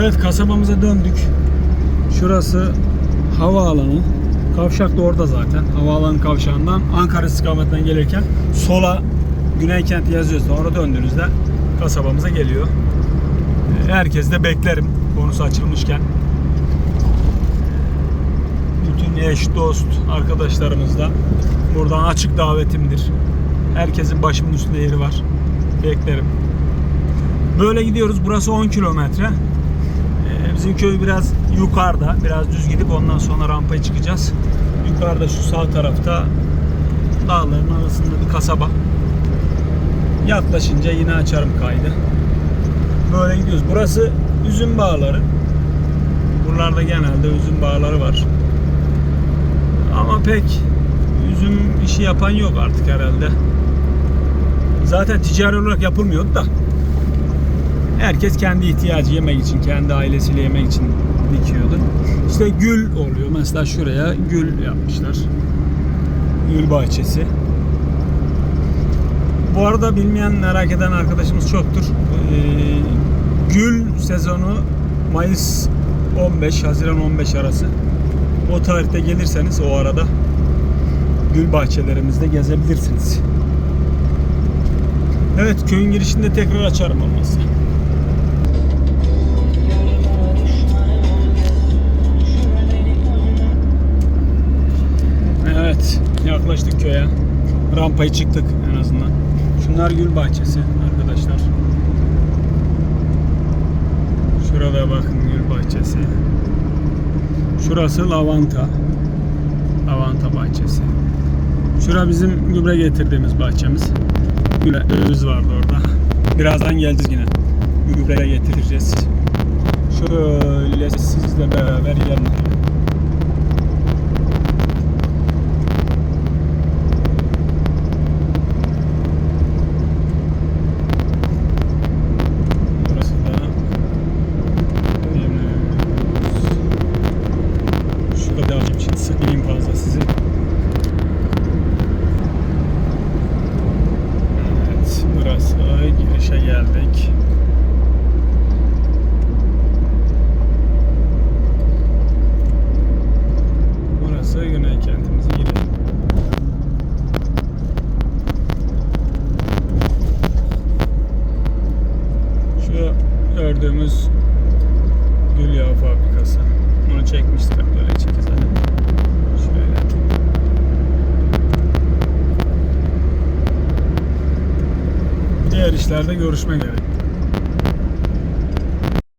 Evet kasabamıza döndük. Şurası havaalanı. Kavşak da orada zaten. Havaalanı kavşağından Ankara istikametinden gelirken sola Güney Kent yazıyorsa orada döndüğünüzde kasabamıza geliyor. Herkes de beklerim konusu açılmışken. Bütün eş, dost, arkadaşlarımız da buradan açık davetimdir. Herkesin başımın üstünde yeri var. Beklerim. Böyle gidiyoruz. Burası 10 kilometre. Bizim köy biraz yukarıda. Biraz düz gidip ondan sonra rampaya çıkacağız. Yukarıda şu sağ tarafta dağların arasında bir kasaba. Yaklaşınca yine açarım kaydı. Böyle gidiyoruz. Burası üzüm bağları. Buralarda genelde üzüm bağları var. Ama pek üzüm işi yapan yok artık herhalde. Zaten ticari olarak yapılmıyordu da. Herkes kendi ihtiyacı yemek için, kendi ailesiyle yemek için dikiyordu. İşte gül oluyor. Mesela şuraya gül yapmışlar. Gül bahçesi. Bu arada bilmeyen, merak eden arkadaşımız çoktur. Ee, gül sezonu Mayıs 15, Haziran 15 arası. O tarihte gelirseniz o arada gül bahçelerimizde gezebilirsiniz. Evet köyün girişinde tekrar açarım olmazsa. Yaklaştık köye. Rampayı çıktık en azından. Şunlar gül bahçesi arkadaşlar. Şurada bakın gül bahçesi. Şurası lavanta. Lavanta bahçesi. Şura bizim gübre getirdiğimiz bahçemiz. Gübremiz vardı orada. Birazdan geleceğiz yine. Gübre getireceğiz. Şöyle sizle beraber gelin. Burası da Deniz. Şurada devam edeyim şimdi sıkmayayım fazla sizi. Evet burası girişe geldik. Burası Güney kentimizin giriş. Şu gördüğümüz gül yağı fabrikası. Bunu çekmiştik böyle çekiz hadi. Şöyle. Diğer işlerde görüşmek üzere.